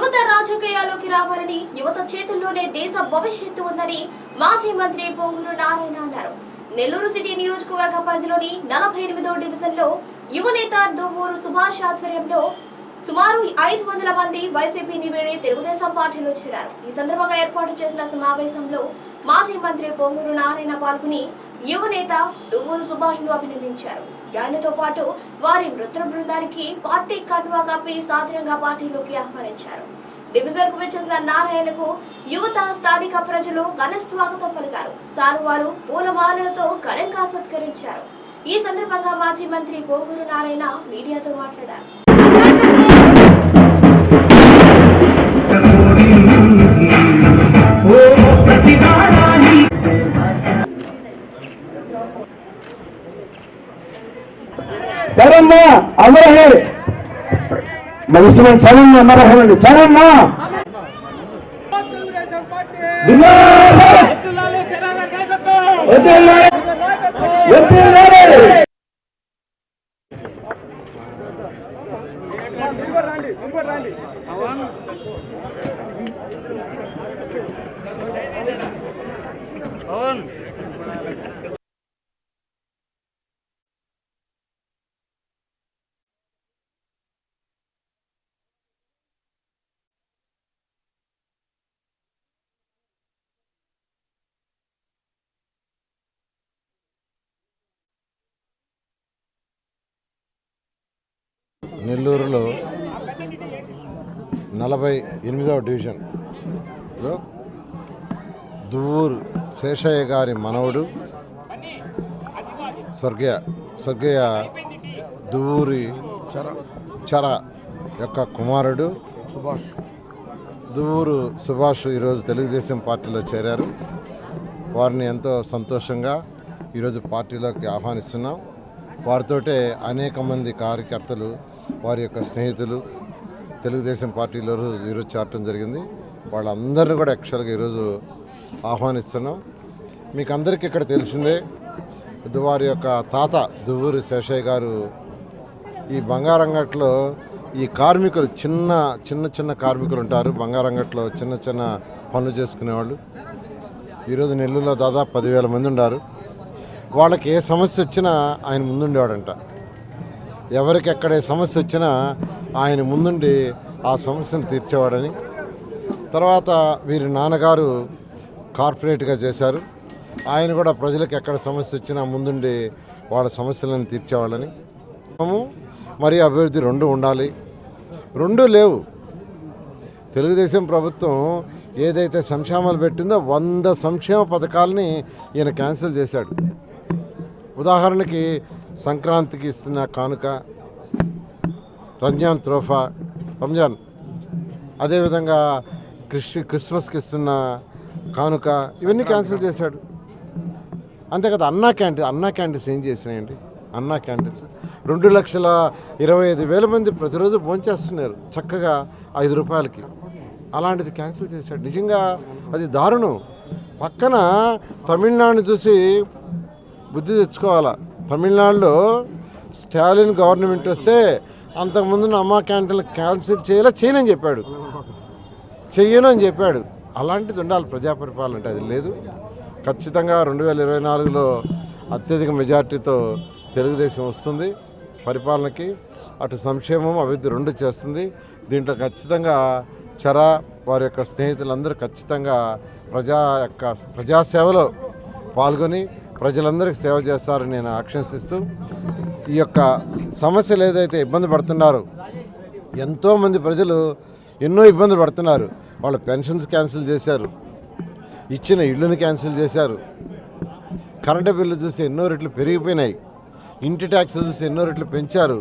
యువత రాజకీయాల్లోకి రావాలని యువత చేతుల్లోనే దేశ భవిష్యత్తు ఉందని మాజీ మంత్రి పొంగూరు నారాయణ అన్నారు. నెల్లూరు సిటీ నియోజకవర్గ పరిధిలోని నలభై ఎనిమిదో డివిజన్లో యువనేత దువ్వూరు సుభాష్ ఆధ్వర్యంలో సుమారు ఐదు వందల మంది వైసీపీని వీడి తెలుగుదేశం పార్టీలో చేరారు. ఈ సందర్భంగా ఏర్పాటు చేసిన సమావేశంలో మాజీ మంత్రి పొంగూరు నారాయణ పాల్గొని యువనేత దువ్వూరు సుభాష్ను అభినందించారు. ఆయనతో పాటు వారి మృత బృందానికి పార్టీ కండువా కప్పి సాధారణంగా పార్టీలోకి ఆహ్వానించారు. డివిజన్కు వచ్చేసిన నారాయణకు యువత స్థానిక ప్రజలు ఘన స్వాగతం పలికారు. సారువారు పూలమాలలతో ఘనంగా సత్కరించారు. ఈ సందర్భంగా మాజీ మంత్రి పోగూరు నారాయణ మీడియాతో మాట్లాడారు. చరణ్ అమరహే మన ఇష్టమైన చరణ్ అమరహే అమరహేనండి చరణ్ నెల్లూరులో నలభై ఎనిమిదవ డివిజన్లో దువ్వూరు శేషయ్య గారి మనవడు స్వర్గీయ స్వర్గీయ దువ్వూరి చర చర యొక్క కుమారుడు సుభాష్. దువ్వూరు సుభాష్ ఈరోజు తెలుగుదేశం పార్టీలో చేరారు. వారిని ఎంతో సంతోషంగా ఈరోజు పార్టీలోకి ఆహ్వానిస్తున్నాం. వారితోటే అనేక మంది కార్యకర్తలు వారి యొక్క స్నేహితులు తెలుగుదేశం పార్టీలో రోజు ఈరోజు చేరటం జరిగింది. వాళ్ళందరినీ కూడా యాక్చువల్గా ఈరోజు ఆహ్వానిస్తున్నాం. మీకు అందరికీ ఇక్కడ తెలిసిందే వారి యొక్క తాత దువ్వూరి శేషయ్య గారు ఈ బంగారంగట్లో ఈ కార్మికులు చిన్న చిన్న చిన్న కార్మికులు ఉంటారు. బంగారంగట్లో చిన్న చిన్న పనులు చేసుకునేవాళ్ళు. ఈరోజు నెల్లూరులో దాదాపు పదివేల మంది ఉన్నారు వాళ్ళకి ఏ సమస్య వచ్చినా ఆయన ముందుండేవాడంట. ఎవరికి ఎక్కడ ఏ సమస్య వచ్చినా ఆయన ముందుండి ఆ సమస్యను తీర్చేవాడని. తర్వాత వీరి నాన్నగారు కార్పొరేట్గా చేశారు. ఆయన కూడా ప్రజలకు ఎక్కడ సమస్య వచ్చినా ముందుండి వాళ్ళ సమస్యలను తీర్చేవాళ్ళని. మరి అభివృద్ధి రెండు ఉండాలి. రెండు లేవు. తెలుగుదేశం ప్రభుత్వం ఏదైతే సంక్షేమాలు పెట్టిందో వంద సంక్షేమ పథకాలని ఈయన క్యాన్సిల్ చేశాడు. ఉదాహరణకి సంక్రాంతికి ఇస్తున్న కానుక రంజాన్ త్రోఫా రంజాన్. అదేవిధంగా క్రిస్ క్రిస్మస్కి ఇస్తున్న కానుక ఇవన్నీ క్యాన్సిల్ చేశాడు. అంతే కదా అన్నా క్యాంటీన్ అన్నా క్యాంటీన్స్ ఏం చేసినాయండి? అన్నా క్యాంటీన్స్ రెండు లక్షల ఇరవై ఐదు వేల మంది ప్రతిరోజు భోంచేస్తున్నారు చక్కగా ఐదు రూపాయలకి. అలాంటిది క్యాన్సిల్ చేశాడు. నిజంగా అది దారుణం. పక్కన తమిళనాడుని చూసి బుద్ధి తెచ్చుకోవాలా? తమిళనాడులో స్టాలిన్ గవర్నమెంట్ వస్తే అంతకుముందు అమ్మా క్యాంటీన్లు క్యాన్సిల్ చేయాలా? చేయనని చెప్పాడు. చెయ్యను అని చెప్పాడు. అలాంటిది ఉండాలి ప్రజా పరిపాలన అంటే అది లేదు. ఖచ్చితంగా రెండు వేల ఇరవై నాలుగులో అత్యధిక మెజార్టీతో తెలుగుదేశం వస్తుంది. పరిపాలనకి అటు సంక్షేమం అభివృద్ధి రెండు చేస్తుంది. దీంట్లో ఖచ్చితంగా చర వారి యొక్క స్నేహితులందరూ ఖచ్చితంగా ప్రజా యొక్క ప్రజాసేవలో పాల్గొని ప్రజలందరికీ సేవ చేస్తారని నేను ఆకాంక్షిస్తూ ఈ యొక్క సమస్యలు ఏదైతే ఇబ్బంది పడుతున్నారో ఎంతోమంది ప్రజలు ఎన్నో ఇబ్బందులు పడుతున్నారు. వాళ్ళ పెన్షన్స్ క్యాన్సిల్ చేశారు. ఇచ్చిన ఇళ్ళని క్యాన్సిల్ చేశారు. కరెంటు బిల్లు చూసి ఎన్నో రెట్లు పెరిగిపోయినాయి. ఇంటి ట్యాక్స్ చూసి ఎన్నో రెట్లు పెంచారు.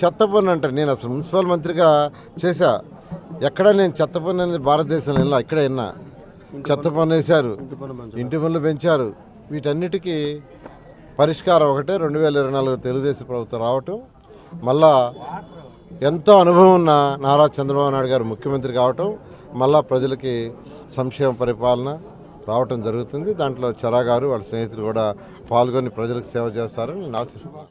చెత్త పన్ను అంటారు నేను అసలు మున్సిపల్ మంత్రిగా చేశా. ఎక్కడ నేను చెత్త పన్ను అనేది భారతదేశంలో వెళ్ళా ఇక్కడే విన్నా చెత్త పన్ను వేశారు. ఇంటి పన్నులు పెంచారు. వీటన్నిటికీ పరిష్కారం ఒకటే. రెండు వేల ఇరవై నాలుగు తెలుగుదేశం ప్రభుత్వం రావటం మళ్ళా ఎంతో అనుభవం ఉన్న నారా చంద్రబాబు నాయుడు గారు ముఖ్యమంత్రి కావటం మళ్ళా ప్రజలకి సంక్షేమ పరిపాలన రావటం జరుగుతుంది. దాంట్లో చరా గారు వాళ్ళ స్నేహితులు కూడా పాల్గొని ప్రజలకు సేవ చేస్తారని నేను ఆశిస్తాను